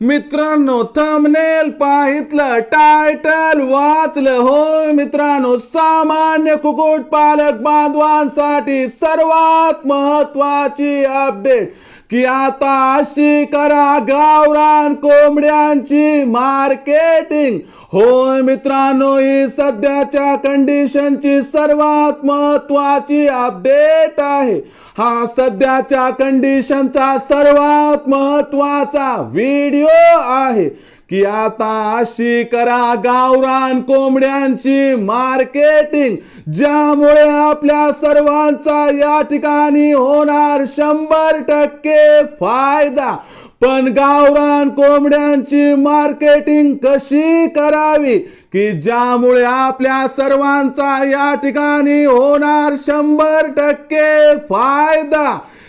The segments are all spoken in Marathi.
मित्रांनो थंबनेल पाहितलं टायटल वाचलं. होय मित्रांनो सामान्य कुकुट पालक बांधवांसाठी सर्वात महत्वाची अपडेट की आता अशी करा गावरान कोंबड्यांची मार्केटिंग. होय मित्रांनो ही सध्याच्या कंडिशनची सर्वात महत्वाची अपडेट आहे. हा सध्याच्या कंडिशनचा सर्वात महत्त्वाचा व्हिडिओ आहे. की आता अशी करा गावरान कोंबड्यांची मार्केटिंग ज्यामुळे आपल्या सर्वांचा या ठिकाणी होणार शंभर टक्के फायदा. पण गावरान कोंबड्यांची मार्केटिंग कशी करावी? की ज्यामुळे आपल्या सर्वांचा या ठिकाणी होणार शंभर टक्के फायदा.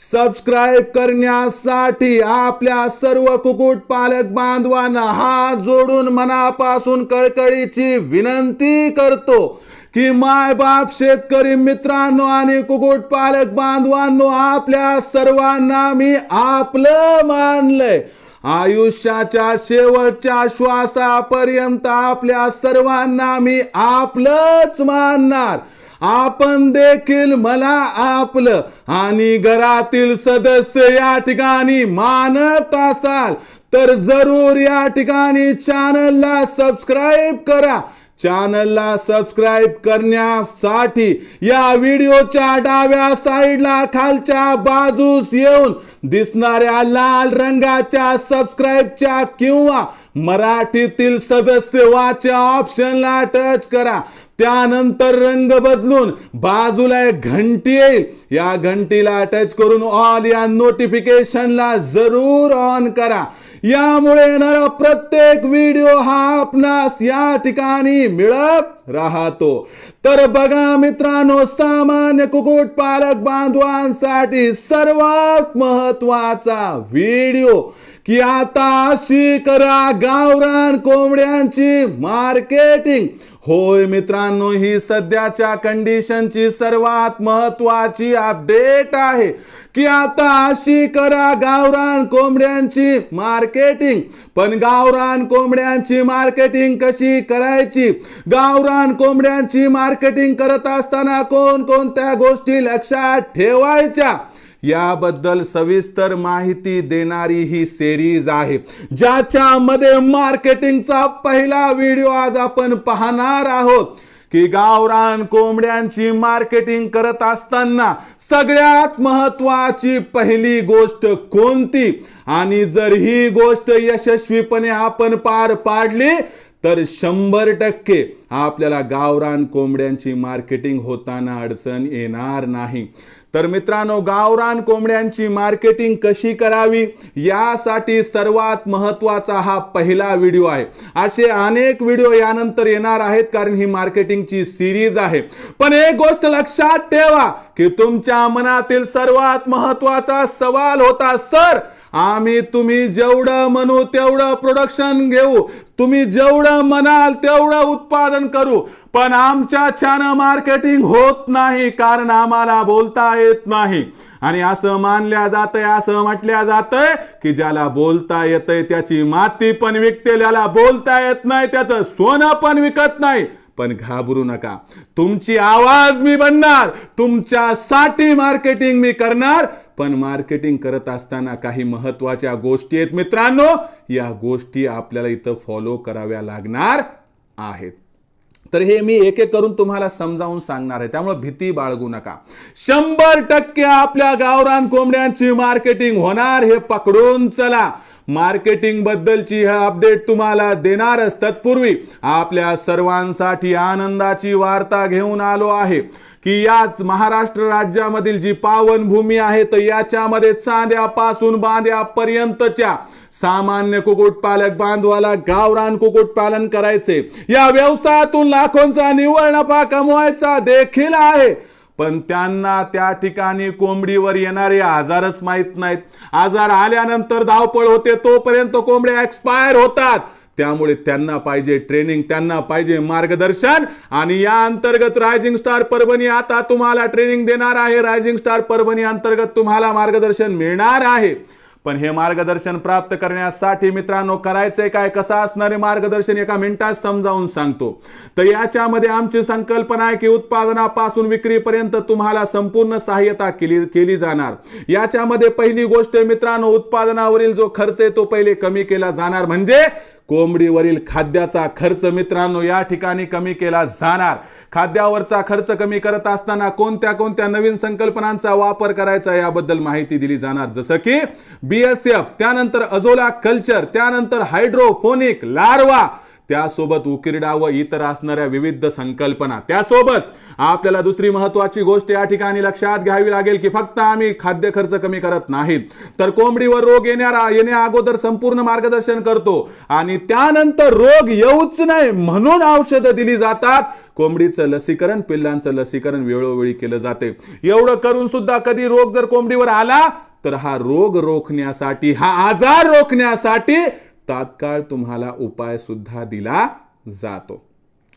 सबस्क्राईब करण्यासाठी आपल्या सर्व कुकुट पालक बांधवांना हात जोडून मनापासून कळकळीची विनंती करतो की माय बाप शेतकरी मित्रांनो आणि कुकुट पालक बांधवांनो आपल्या सर्वांना मी आपलं मानलंय. आयुष्याच्या शेवटच्या श्वासापर्यंत आपल्या सर्वांना मी आपलंच मानणार. आपण देखील मला आपलं आणि घरातील सदस्य या ठिकाणी मानत असाल तर जरूर या ठिकाणी चॅनलला सबस्क्राईब करा. चॅनलला सबस्क्राईब करण्यासाठी या व्हिडिओच्या डाव्या साईडला खालच्या बाजूस येऊन दिसणाऱ्या लाल रंगाच्या सबस्क्राईबच्या किंवा मराठीतील सदस्यवाच्या ऑप्शनला टच करा. त्यानंतर रंग बदलून बाजूला एक घंटी येईल. या घंटीला टच करून ऑल या नोटिफिकेशनला जरूर ऑन करा. यामुळे येणारा प्रत्येक व्हिडिओ हा आपणास या ठिकाणी मिळत राहतो. तर बघा मित्रांनो सामान्य कुकुट पालक बांधवांसाठी सर्वात महत्त्वाचा व्हिडिओ की आता अशी करा गावरान कोंबड्यांची मार्केटिंग. होय मित्रांनो ही सध्याच्या कंडिशनची सर्वात महत्वाची अपडेट आहे. की आता अशी करा गावरान कोंबड्यांची मार्केटिंग. पण गावरान कोंबड्यांची मार्केटिंग कशी करायची? गावरान कोंबड्यांची मार्केटिंग करत असताना कोणकोणत्या गोष्टी लक्षात ठेवायच्या? याबद्दल सविस्तर माहिती देणारी ही सिरीज आहे. ज्याच्यामध्ये मार्केटिंगचा पहिला व्हिडिओ आज आपण पाहणार आहोत. की गावरान कोंबड्यांची मार्केटिंग करत असताना सगळ्यात महत्वाची पहिली गोष्ट कोणती? आणि जर ही गोष्ट यशस्वीपणे आपण पार पाडली तर शंभर टक्के आपल्याला गावरान कोंबड्यांची मार्केटिंग होताना अडचण येणार नाही. तर मित्रांनो गावरान कोंबड्यांची मार्केटिंग कशी करावी यासाठी सर्वात महत्त्वाचा हा पहिला व्हिडिओ आहे. असे अनेक व्हिडिओ यानंतर येणार आहेत कारण ही मार्केटिंगची सिरीज आहे. पण एक गोष्ट लक्षात ठेवा की तुमच्या मनातील सर्वात महत्त्वाचा सवाल होता सर आम्ही तुम्ही जेवढं म्हणू तेवढं प्रोडक्शन घेऊ. तुम्ही जेवढं म्हणाल तेवढं उत्पादन करू. पण आमच्या छान मार्केटिंग होत नाही कारण आम्हाला बोलता येत नाही. आणि असं मानल्या जातंय असं म्हटल्या जातंय की ज्याला बोलता येतंय त्याची माती पण विकते ज्याला बोलता येत नाही त्याचं सोनं पण विकत नाही. पण घाबरू नका. तुमची आवाज मी बनणार. तुमच्यासाठी मार्केटिंग मी करणार. पण मार्केटिंग करत असताना काही महत्त्वाच्या गोष्टी आहेत. मित्रांनो या गोष्टी आपल्याला इथं फॉलो कराव्या लागणार आहेत. तर हे मी एक एक करून तुम्हाला समजावून सांगणार आहे. त्यामुळे भीती बाळगू नका. शंभर टक्के आपल्या गावरान कोंबड्यांची मार्केटिंग होणार. हे पकडून चला. मार्केटिंग बद्दलची हा अपडेट तुम्हाला देणारच. तत्पूर्वी आपल्या सर्वांसाठी आनंदाची वार्ता घेऊन आलो आहे. की याच महाराष्ट्र राज्यामधील जी पावनभूमी आहे तर याच्यामध्ये चांद्यापासून बांध्यापर्यंतच्या सामान्य कुक्कुटपालक बांधवाला गावरान कुक्कुटपालन करायचे. या व्यवसायातून लाखोंचा निव्वळ नफा कमवायचा देखील आहे. पण त्यांना त्या ठिकाणी कोंबडीवर येणारे आजारच माहीत नाहीत. आजार आल्यानंतर धावपळ होते तोपर्यंत कोंबड्या एक्सपायर होतात. त्यामुळे त्यांना पाहिजे ट्रेनिंग त्यांना पाहिजे मार्गदर्शन. आणि या अंतर्गत रायझिंग स्टार परभणी आता तुम्हाला ट्रेनिंग देणार आहे. रायझिंग स्टार परभणी अंतर्गत तुम्हाला मार्गदर्शन मिळणार आहे. पण हे मार्गदर्शन प्राप्त करण्यासाठी मित्रांनो करायचंय काय कसं असणारे मार्गदर्शन एका मिनिटात समजावून सांगतो. तर याच्यामध्ये आमची संकल्पना आहे की उत्पादनापासून विक्रीपर्यंत तुम्हाला संपूर्ण सहाय्यता केली केली जाणार. याच्यामध्ये पहिली गोष्ट मित्रांनो उत्पादनावरील जो खर्च आहे तो पहिले कमी केला जाणार. म्हणजे कोंबडीवरील खाद्याचा खर्च मित्रांनो या ठिकाणी कमी केला जाणार. खाद्यावरचा खर्च कमी करत असताना कोणत्या कोणत्या नवीन संकल्पनांचा वापर करायचा याबद्दल माहिती दिली जाणार. जसं की बीएसएफ त्यानंतर अजोला कल्चर त्यानंतर हायड्रोफोनिक लार्वा त्यासोबत उकिरडा व इतर असणाऱ्या विविध संकल्पना. त्यासोबत आपल्याला दुसरी महत्वाची गोष्ट या ठिकाणी लक्षात घ्यावी लागेल की फक्त आम्ही खाद्य खर्च कमी करत नाहीत. तर कोंबडीवर रोग येणारा येण्या अगोदर संपूर्ण मार्गदर्शन करतो आणि त्यानंतर रोग येऊच नाही म्हणून औषधं दिली जातात. कोंबडीचं लसीकरण पिल्लांचं लसीकरण वेळोवेळी केलं जाते. एवढं करून सुद्धा कधी रोग जर कोंबडीवर आला तर हा रोग रोखण्यासाठी हा आजार रोखण्यासाठी तात्काळ तुम्हाला उपाय सुद्धा दिला जातो.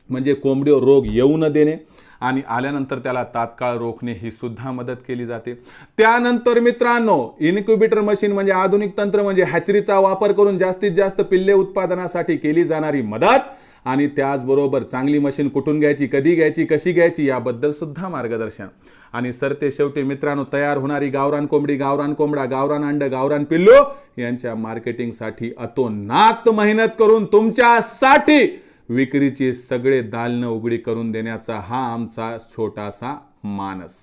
म्हणजे कोंबडीवर रोग येऊ न देणे आणि आल्यानंतर त्याला तात्काळ रोखणे ही सुद्धा मदत केली जाते. त्यानंतर मित्रांनो इन्क्युबेटर मशीन म्हणजे आधुनिक तंत्र म्हणजे हॅचरीचा वापर करून जास्तीत जास्त पिल्ले उत्पादनासाठी केली जाणारी मदत आणि त्याचबरोबर चांगली मशीन कुठून घ्यायची कधी घ्यायची कशी घ्यायची याबद्दल सुद्धा मार्गदर्शन. आणि सरते शेवटी मित्रांनो तयार होणारी गावरान कोंबडी गावरान कोंबडा गावरान अंड गावरान पिल्लू यांच्या मार्केटिंगसाठी अतोनात मेहनत करून तुमच्यासाठी विक्रीची सगळे दालनं उघडी करून देण्याचा हा आमचा छोटासा मानस.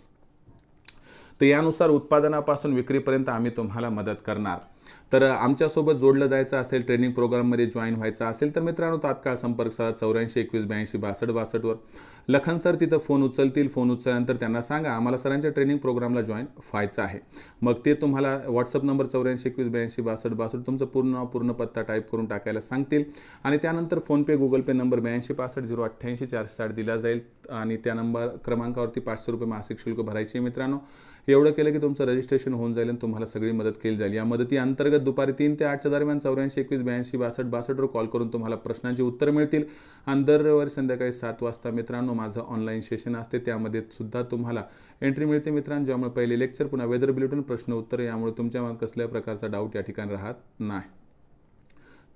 तर यानुसार उत्पादनापासून विक्रीपर्यंत आम्ही तुम्हाला मदत करणार. तर आमच्यासोबत जोडलं जायचं असेल ट्रेनिंग प्रोग्राममध्ये जॉईन व्हायचं असेल तर मित्रांनो तात्काळ संपर्क साधा चौऱ्याऐंशी एकवीस ब्याऐंशी बासष्ट बासष्टवर. लखन सर तिथं फोन उचलतील फोन उचलल्यानंतर त्यांना सांगा आम्हाला सरांच्या ट्रेनिंग प्रोग्रामला जॉईन व्हायचं आहे. मग ते तुम्हाला व्हॉट्सअप नंबर चौऱ्याऐंशी एकवीस ब्याऐंशी बासष्ट बासष्ट तुमचं पूर्ण नाव पूर्ण पत्ता टाईप करून टाकायला सांगतील. आणि त्यानंतर फोनपे गुगल पे नंबर ब्याऐंशी पासष्ट झिरो अठ्ठ्याऐंशी चारशे साठ दिला जाईल. आणि त्या नंबर क्रमांकावरती पाचशे रुपये मासिक शुल्क भरायचे आहे मित्रांनो. एवढं केलं की तुमचं रजिस्ट्रेशन होऊन जाईल आणि तुम्हाला सगळी मदत केली जाईल. या मदती अंतर्गत दुपारी तीन ते आठच्या दरम्यान चौऱ्याऐंशी एकवीस ब्याऐंशी बासष्ट बासष्टवर कॉल करून तुम्हाला प्रश्नांची उत्तर मिळतील. आणि दर संध्याकाळी सात वाजता मित्रांनो माझं ऑनलाईन सेशन असते. त्यामध्ये सुद्धा तुम्हाला एंट्री मिळते मित्रांनो. ज्यामुळे पहिले लेक्चर पुन्हा वेदर बुलेटिन प्रश्न उत्तर यामुळे तुमच्या मनात कसल्या प्रकारचा डाऊट या ठिकाणी राहत नाही.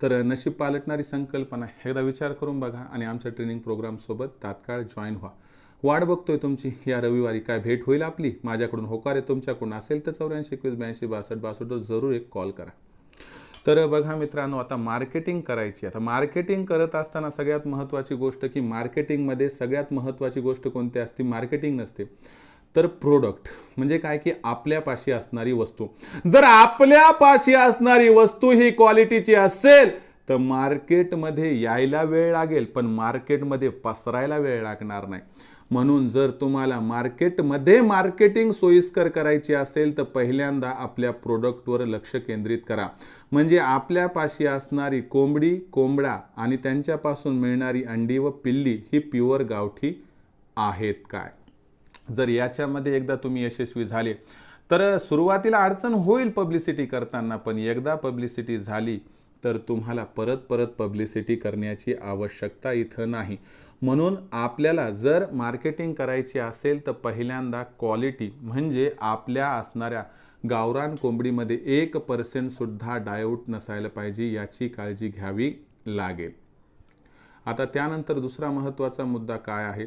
तर नशीब पालटणारी संकल्पना एकदा विचार करून बघा आणि आमच्या ट्रेनिंग प्रोग्रामसोबत तात्काळ जॉईन व्हा. वाट बघतोय तुमची. या रविवारी काय भेट होईल आपली? माझ्याकडून होकार आहे तुमच्याकडून असेल तर चौऱ्याऐंशी एकवीस ब्याऐंशी बासष्ट बासष्टवर जरूर एक कॉल करा. तर बघा मित्रांनो आता मार्केटिंग करायची आता मार्केटिंग करत असताना सगळ्यात महत्त्वाची गोष्ट की मार्केटिंगमध्ये सगळ्यात महत्त्वाची गोष्ट कोणती असते? मार्केटिंग नसते. तर प्रोडक्ट म्हणजे काय की आपल्यापाशी असणारी वस्तू. जर आपल्यापाशी असणारी वस्तू ही क्वालिटीची असेल तर मार्केटमध्ये यायला वेळ लागेल पण मार्केटमध्ये पसरायला वेळ लागणार नाही. म्हणून जर तुम्हाला मार्केटमध्ये मार्केटिंग सोयीस्कर करायची असेल तर पहिल्यांदा आपल्या प्रोडक्टवर लक्ष केंद्रित करा. म्हणजे आपल्यापाशी असणारी कोंबडी कोंबडा आणि त्यांच्यापासून मिळणारी अंडी व पिल्ली ही प्युअर गावठी आहेत काय? जर याच्यामध्ये एकदा तुम्ही यशस्वी झाले तर सुरुवातीला अडचण होईल पब्लिसिटी करताना पण एकदा पब्लिसिटी झाली तर तुम्हाला परत परत पब्लिसिटी करण्याची आवश्यकता इथं नाही. म्हणून आपल्याला जर मार्केटिंग करायची असेल तर पहिल्यांदा क्वालिटी म्हणजे आपल्या असणाऱ्या गावरान कोंबडीमध्ये एक पर्सेंटसुद्धा डायऊट नसायला पाहिजे याची काळजी घ्यावी लागेल. आता त्यानंतर दुसरा महत्त्वाचा मुद्दा काय आहे?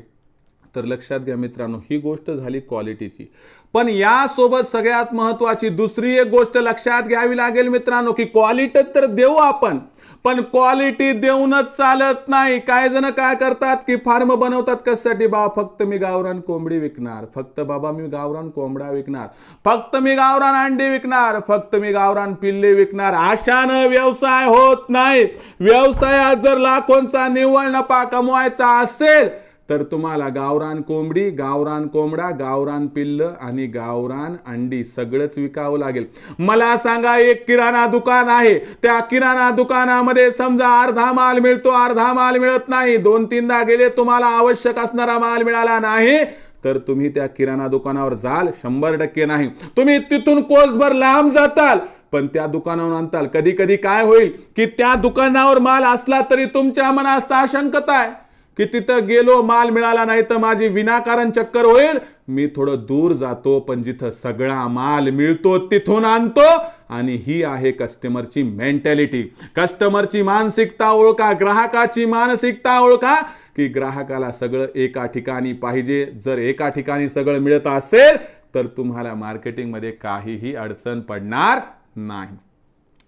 तर लक्षात घ्या मित्रांनो ही गोष्ट झाली क्वालिटीची पण यासोबत सगळ्यात महत्वाची दुसरी एक गोष्ट लक्षात घ्यावी लागेल मित्रांनो की क्वालिटी तर देऊ आपण पण क्वालिटी देऊनच चालत नाही. काही जण काय करतात की फार्म बनवतात कशासाठी? बाबा फक्त मी गावरान कोंबडी विकणार. फक्त बाबा मी गावरान कोंबडा विकणार. फक्त मी गावरान अंडी विकणार. फक्त मी गावरान पिल्ले विकणार. अशानं व्यवसाय होत नाही. व्यवसायात जर लाखोंचा निव्वळ नफा कमवायचा असेल तर तुम्हाला गावरान कोंबडी गावरान कोंबडा गावरान पिल्ल आणि गावरान अंडी सगळंच विकावं लागेल. मला सांगा एक किराणा दुकान आहे. त्या किराणा दुकानामध्ये समजा अर्धा माल मिळतो अर्धा माल मिळत नाही. दोन तीनदा गेले तुम्हाला आवश्यक असणारा माल मिळाला नाही. तर तुम्ही त्या किराणा दुकानावर जाल शंभर टक्के नाही. तुम्ही तिथून कोसभर लांब जाताल पण त्या दुकानावर आणताल. कधी कधी काय होईल की त्या दुकानावर माल असला तरी तुमच्या मनात साशंकता आहे. की तिथं गेलो माल मिळाला नाही तर माझी विनाकारण चक्कर होईल. मी थोडं दूर जातो पण जिथं सगळा माल मिळतो तिथून आणतो. आणि ही आहे कस्टमरची मेंटॅलिटी कस्टमरची मानसिकता ओळखा ग्राहकाची मानसिकता ओळखा की ग्राहकाला सगळं एका ठिकाणी पाहिजे. जर एका ठिकाणी सगळं मिळत असेल तर तुम्हाला मार्केटिंगमध्ये काहीही अडचण पडणार नाही.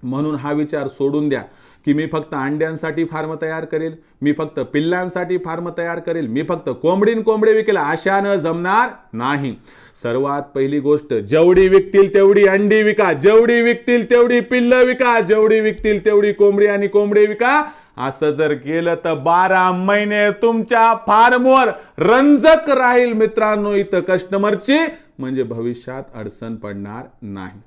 म्हणून हा विचार सोडून द्या. की मी फक्त अंड्यांसाठी फार्म तयार करेल मी फक्त पिल्लांसाठी फार्म तयार करेल मी फक्त कोंबडीन कोंबडे विकेल न जमणार नाही. सर्वात पहिली गोष्ट जेवढी विकतील तेवढी अंडी विका जेवढी विकतील तेवढी पिल्ल विका जेवढी विकतील तेवढी कोंबडी आणि कोंबडी विका. असं जर केलं तर बारा महिने तुमच्या फार्मवर रंजक राहील मित्रांनो इथं कस्टमरची म्हणजे भविष्यात अडचण पडणार नाही.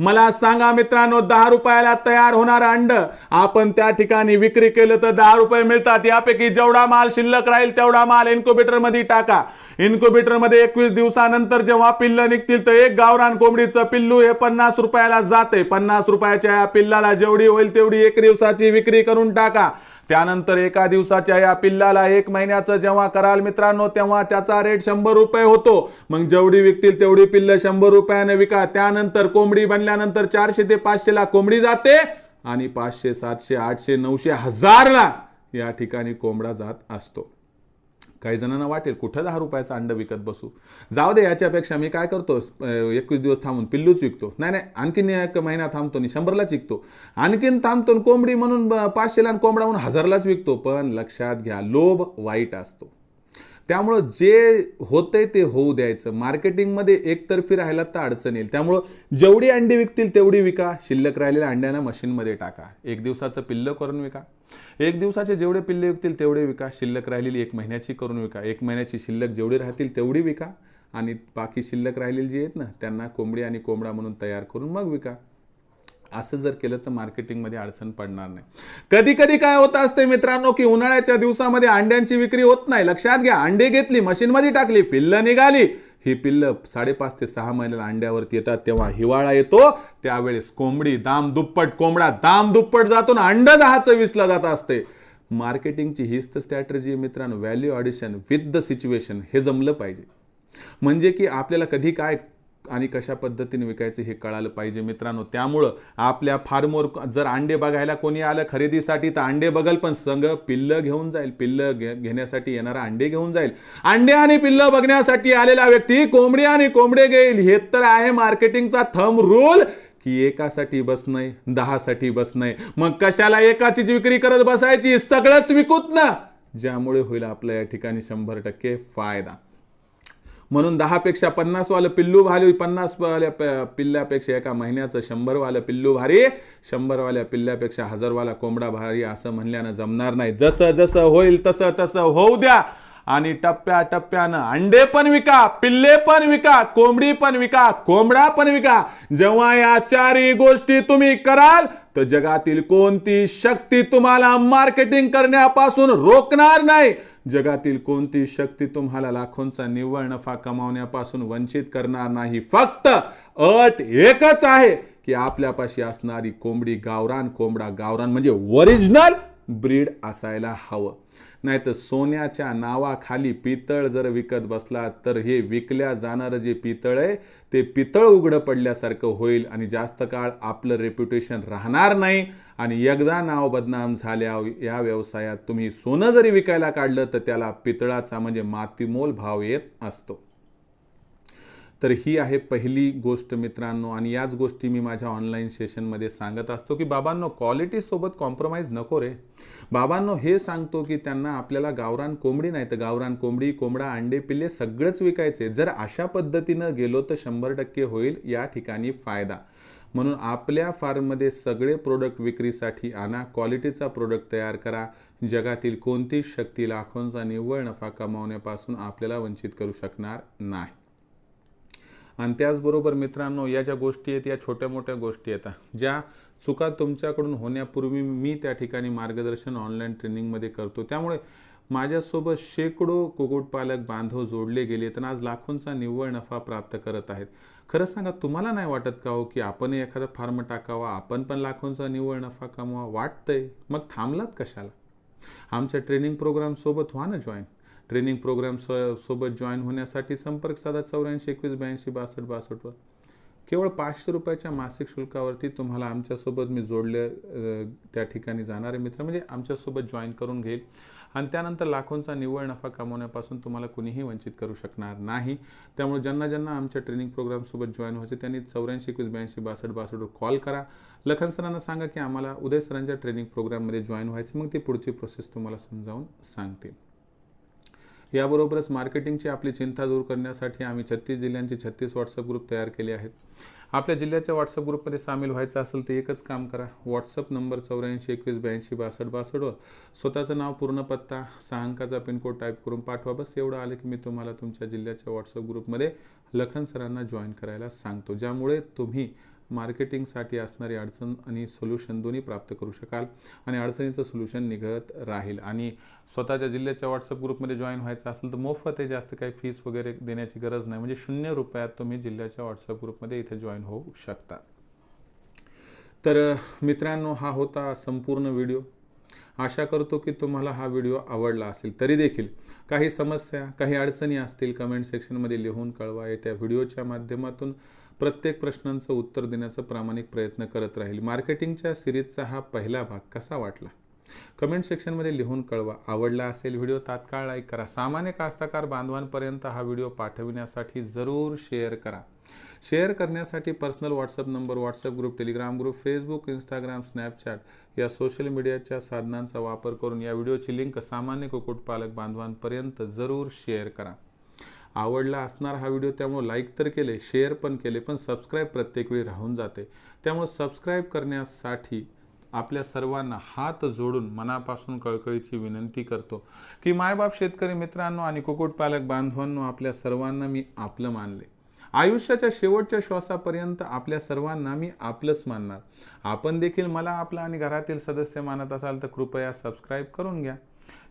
मला सांगा मित्रांनो दहा रुपयाला तयार होणार अंड. आपण त्या ठिकाणी विक्री केलं तर दहा रुपये मिळतात. यापैकी जेवढा माल शिल्लक राहील तेवढा माल इन्क्युबेटरमध्ये टाका. इन्क्युबेटरमध्ये एकवीस दिवसानंतर जेव्हा पिल्ल निघतील तर एक गावरान कोंबडीचं पिल्लू हे पन्नास रुपयाला जाते. पन्नास रुपयाच्या या पिल्लाला जेवढी होईल तेवढी एक दिवसाची विक्री करून टाका. त्यानंतर एका दिवसाच्या या पिल्लाला एक महिन्याचं जेव्हा कराल मित्रांनो तेव्हा त्याचा रेट शंभर रुपये होतो. मग जेवढी विकतील तेवढी पिल्ल शंभर रुपयाने विका. त्यानंतर कोंबडी बनल्यानंतर चारशे ते पाचशेला कोंबडी जाते आणि पाचशे सातशे आठशे नऊशे हजारला या ठिकाणी कोंबडा जात असतो. काही जणांना वाटेल कुठं दहा रुपयाचं अंड विकत बसू? जाऊ दे याच्यापेक्षा मी काय करतो एकवीस दिवस थांबून पिल्लूच विकतो. नाही नाही आणखीन एक महिना थांबतो आणि शंभरलाच विकतो. आणखीन थांबतो आणि कोंबडी म्हणून पाचशेला आणि कोंबडा म्हणून हजारलाच विकतो. पण लक्षात घ्या लोभ वाईट असतो. त्यामुळं जे होतंय ते होऊ द्यायचं. मार्केटिंगमध्ये एकतर्फी राहिला तर अडचण येईल. त्यामुळं जेवढी अंडी विकतील तेवढी विका. शिल्लक राहिलेल्या अंड्यांना मशीनमध्ये टाका. एक दिवसाचं पिल्लं करून विका. एक दिवसाचे जेवढे पिल्ले विकतील तेवढे विका. शिल्लक राहिलेली एक महिन्याची करून विका. एक महिन्याची शिल्लक जेवढी राहतील तेवढी विका. आणि बाकी शिल्लक राहिलेली जी आहेत ना त्यांना कोंबडी आणि कोंबडा म्हणून तयार करून मग विका. असं जर केलं तर मार्केटिंगमध्ये अडचण पडणार नाही. कधी कधी काय होत असते मित्रांनो की उन्हाळ्याच्या दिवसामध्ये अंड्यांची विक्री होत नाही. लक्षात घ्या अंडे घेतली मशीनमध्ये टाकली पिल्ल निघाली. ही पिल्ल साडेपाच ते सहा महिन्याला अंड्यावरती येतात. तेव्हा हिवाळा येतो त्यावेळेस कोंबडी दाम दुप्पट कोंबडा दाम दुप्पट जातो ना अंड दहाचं वीसला जात असते. मार्केटिंगची हीच तर स्ट्रॅटर्जी मित्रांनो. Value addition with the situation हे जमलं पाहिजे. म्हणजे की आपल्याला कधी काय आणि कशा पद्धतीने विकायचं हे कळालं पाहिजे मित्रांनो. त्यामुळं आपल्या फार्मवर जर अंडे बघायला कोणी आलं खरेदीसाठी तर अंडे बघल पण संघ पिल्ल घेऊन जाईल. पिल्ल घे- घेण्यासाठी येणारा अंडे घेऊन जाईल. अंडे आणि पिल्ल बघण्यासाठी आलेला व्यक्ती कोंबडी आणि कोंबडे घेईल. हे तर आहे मार्केटिंगचा थंब रूल. की एकासाठी बस नाही दहासाठी बस नाही. मग कशाला एकाचीच विक्री करत बसायची? सगळंच विकूत ना. ज्यामुळे होईल आपल्या या ठिकाणी शंभर टक्के फायदा. म्हणून दहापेक्षा पन्नास वालं पिल्लू भारी पन्नास वाल्या पिल्ल्यापेक्षा एका महिन्याचं शंभरवालं पिल्लू भारी शंभरवाल्या पिल्ल्यापेक्षा हजारवाला कोंबडा भारी असं म्हणल्यानं जमणार नाही. जसं जसं होईल तसं तसं होऊ द्या. आणि टप्प्या टप्प्यानं अंडे पण विका पिल्ले पण विका कोंबडी पण विका कोंबडा पण विका. जेव्हा या चारही गोष्टी तुम्ही कराल तर जगातील कोणती शक्ती तुम्हाला मार्केटिंग करण्यापासून रोखणार नाही. जगातील कोणती शक्ती तुम्हाला लाखोंचा निव्वळ नफा कमावण्यापासून वंचित करणार नाही? फक्त अट एकच आहे की आपल्यापाशी असणारी कोंबडी गावरान कोंबडा गावरान म्हणजे ओरिजिनल ब्रीड असायला हवं. नाहीतर सोन्याच्या नावाखाली पितळ जर विकत बसला तर हे विकल्या जाणारं जे पितळ आहे ते पितळ उघडं पडल्यासारखं होईल आणि जास्त काळ आपलं रेप्युटेशन राहणार नाही. आणि एकदा नाव बदनाम झाल्या या व्यवसायात तुम्ही सोनं जरी विकायला काढलं तर त्याला पितळाचा म्हणजे मातीमोल भाव येत असतो. तर ही आहे पहिली गोष्ट मित्रांनो आणि याच गोष्टी मी माझ्या ऑनलाईन सेशनमध्ये सांगत असतो की बाबांनो क्वालिटीसोबत कॉम्प्रोमाइज नको रे. बाबांनो हे सांगतो की त्यांना आपल्याला गावरान कोंबडी नाही तर गावरान कोंबडी कोंबडा अंडे पिल्ले सगळंच विकायचे. जर अशा पद्धतीनं गेलो तर शंभर टक्के होईल या ठिकाणी फायदा. म्हणून आपल्या फार्ममध्ये सगळे प्रोडक्ट विक्रीसाठी आणा क्वालिटीचा प्रोडक्ट तयार करा. जगातील कोणतीच शक्ती लाखोंचा निव्वळ नफा कमावण्यापासून आपल्याला वंचित करू शकणार नाही. आणि त्याचबरोबर मित्रांनो या ज्या गोष्टी आहेत या छोट्या मोठ्या गोष्टी आहेत ज्या चुका तुमच्याकडून होण्यापूर्वी मी त्या ठिकाणी मार्गदर्शन ऑनलाईन ट्रेनिंगमध्ये करतो. त्यामुळे माझ्यासोबत शेकडो कुक्कुटपालक बांधव जोडले गेले तर आज लाखोंचा निव्वळ नफा प्राप्त करत आहेत. खरं सांगा तुम्हाला नाही वाटत का हो की आपणही एखादा फार्म टाकावा आपण पण लाखोंचा निव्वळ नफा कमवा? वाटतंय. मग थांबलात कशाला? आमच्या ट्रेनिंग प्रोग्रामसोबत व्हा ना जॉईन ट्रेनिंग प्रोग्राम सो सोबत जॉईन होण्यासाठी संपर्क साधा चौऱ्याऐंशी एकवीस ब्याऐंशी बासष्ट बासष्टवर केवळ पाचशे रुपयाच्या मासिक शुल्कावरती तुम्हाला आमच्यासोबत मी जोडले त्या ठिकाणी जाणारे मित्र म्हणजे आमच्यासोबत जॉईन करून घेईल. आणि त्यानंतर लाखोंचा निव्वळ नफा कमवण्यापासून तुम्हाला कुणीही वंचित करू शकणार नाही. त्यामुळे ज्यांना ज्यांना आमच्या ट्रेनिंग प्रोग्रामसोबत जॉईन व्हायचे त्यांनी चौऱ्याऐंशी एकवीस ब्याऐंशी बासष्ट बासष्टवर कॉल करा. लखन सरांना सांगा की आम्हाला उदय सरांच्या ट्रेनिंग प्रोग्राममध्ये जॉईन व्हायचं मग ती पुढची प्रोसेस तुम्हाला समजावून सांगतील. याबरोबरच मार्केटिंगची आपली चिंता दूर करण्यासाठी आम्ही छत्तीस जिल्ह्यांचे छत्तीस व्हॉट्सअप ग्रुप तयार केले आहेत. आपल्या जिल्ह्याच्या व्हॉट्सअप ग्रुपमध्ये सामील व्हायचं असेल तर एकच काम करा. व्हॉट्सअप नंबर चौऱ्याऐंशी एकवीस ब्याऐंशी बासष्ट बासष्टवर स्वतःचं नाव पूर्ण पत्ता सहा अंकाचा पिनकोड टाईप करून पाठवा. बस एवढं आलं की मी तुम्हाला तुमच्या जिल्ह्याच्या व्हॉट्सअप ग्रुपमध्ये लखन सरांना जॉईन करायला सांगतो. ज्यामुळे तुम्ही मार्केटिंगसाठी असणारी अडचण आणि सोल्युशन दोन्ही प्राप्त करू शकाल आणि अडचणीचं सोल्युशन निघत राहील. आणि स्वतःच्या जिल्ह्याच्या व्हॉट्सअप ग्रुपमध्ये जॉईन व्हायचं असेल तर मोफत आहे जास्त काही फीस वगैरे देण्याची गरज नाही. म्हणजे शून्य रुपयात तुम्ही जिल्ह्याच्या व्हॉट्सअप ग्रुपमध्ये इथे जॉईन होऊ शकता. तर मित्रांनो हा होता संपूर्ण व्हिडिओ आशा करतो की तुम्हाला हा व्हिडिओ आवडला असेल. तरी देखील काही समस्या काही अडचणी असतील कमेंट सेक्शनमध्ये लिहून कळवा. येत्या व्हिडिओच्या माध्यमातून प्रत्येक प्रश्नांचं उत्तर देण्याचा प्रामाणिक प्रयत्न करत राहील. मार्केटिंगच्या सिरीजचा हा पहिला भाग कसा वाटला? कमेंट सेक्शनमध्ये लिहून कळवा. आवडला असेल व्हिडिओ तात्काळ लाईक करा. सामान्य कास्तकार बांधवांपर्यंत हा व्हिडिओ पाठविण्यासाठी जरूर शेअर करा. शेअर करण्यासाठी personal WhatsApp number WhatsApp group Telegram group Facebook Instagram Snapchat या सोशल मीडियाच्या साधनांचा वापर करून या व्हिडिओची लिंक सामान्य कुक्कुटपालक बांधवांपर्यंत जरूर शेअर करा. आवडला असणार हा व्हिडिओ त्यामुळे लाईक तर केले शेअर पण केले पण सबस्क्राईब प्रत्येक वेळी राहून जाते. त्यामुळे सबस्क्राईब करण्यासाठी आपल्या सर्वांना हात जोडून मनापासून कळकळीची विनंती करतो की मायबाप शेतकरी मित्रांनो आणि कुक्कुटपालक बांधवांनो आपल्या सर्वांना मी आपलं मानले. आयुष्याच्या शेवटच्या श्वासापर्यंत आपल्या सर्वांना मी आपलंच मानणार. आपण देखील मला आपला आणि घरातील सदस्य मानत असाल तर कृपया सबस्क्राईब करून घ्या.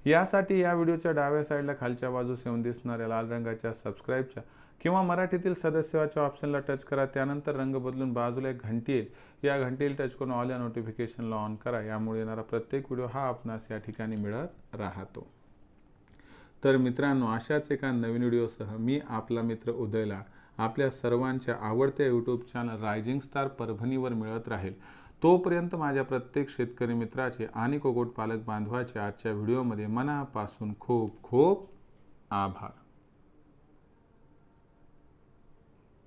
यासाठी या व्हिडिओच्या डाव्या साईडला खालच्या बाजूस येऊन दिसणाऱ्या लाल रंगाच्या सबस्क्राईबच्या किंवा मराठीतील सदस्याच्या ऑप्शनला टच करा. त्यानंतर रंग बदलून बाजूला एक घंटी येईल. या घंटीला टच करून ऑल या नोटिफिकेशनला ऑन करा. यामुळे येणारा प्रत्येक व्हिडिओ हा आपणास या ठिकाणी मिळत राहतो. तर मित्रांनो अशाच एका नवीन व्हिडिओसह मी आपला मित्र उदयला आपल्या सर्वांच्या आवडत्या यूट्यूब चॅनल रायझिंग स्टार परभणीवर मिळत राहील. तोपर्यंत माझ्या प्रत्येक शेतकरी मित्राचे आणि कुक्कुटपालक बांधवाचे आजच्या व्हिडिओमध्ये मनापासून खूप खूप आभार.